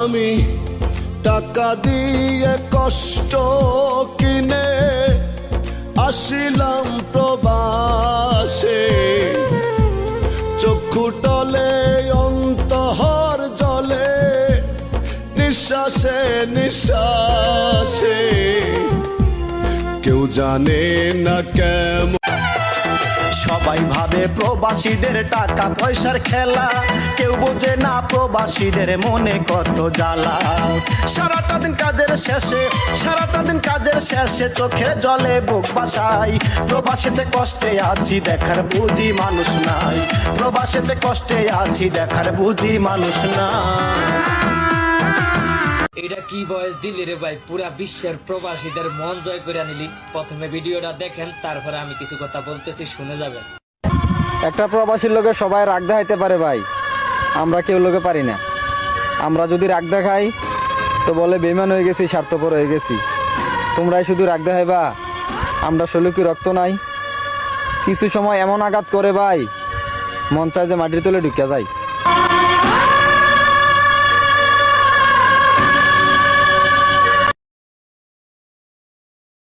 আমি টাকা দিয়ে কষ্ট কিনে আসিলাম প্রবাসে। চক্ষু টলে, অন্তহর জলে, নিঃশ্বাসে নিঃশ্বাসে। কেউ জানে না কেমন সবাই ভাবে প্রবাসীদের টাকা পয়সার খেলা। কেউ বোঝে না প্রবাসীদের মনে কত জ্বালা। সারাটা দিন কাজের শেষে, সারাটা দিন কাজের শেষে চোখে জলে বুক বাসাই। প্রবাসীতে কষ্টে আছি দেখার বুঝি মানুষ নাই। প্রবাসীতে কষ্টে আছি দেখার বুঝি মানুষ নাই। এটা কি বয়স দিলি রে ভাই? পুরা বিশ্বের প্রবাসীদের মন জয় করে নিলি প্রথমে ভিডিওটা দেখেন, তারপরে আমি কিছু কথা বলতেছি, শুনে যাবেন। একটা প্রবাসীর লোকে সবাই রাগ দেখাইতে পারে ভাই। আমরা কেউ লোকে পারি না। আমরা যদি রাগ দেখাই, তো বলে বেমান হয়ে গেছি, স্বার্থপর হয়ে গেছি। তোমরাই শুধু রাগ দেখাইবা। আমরা কি রক্ত নাই? কিছু সময় এমন আঘাত করে ভাই, মন চায় যে মাটির তলে ঢুকে যায়।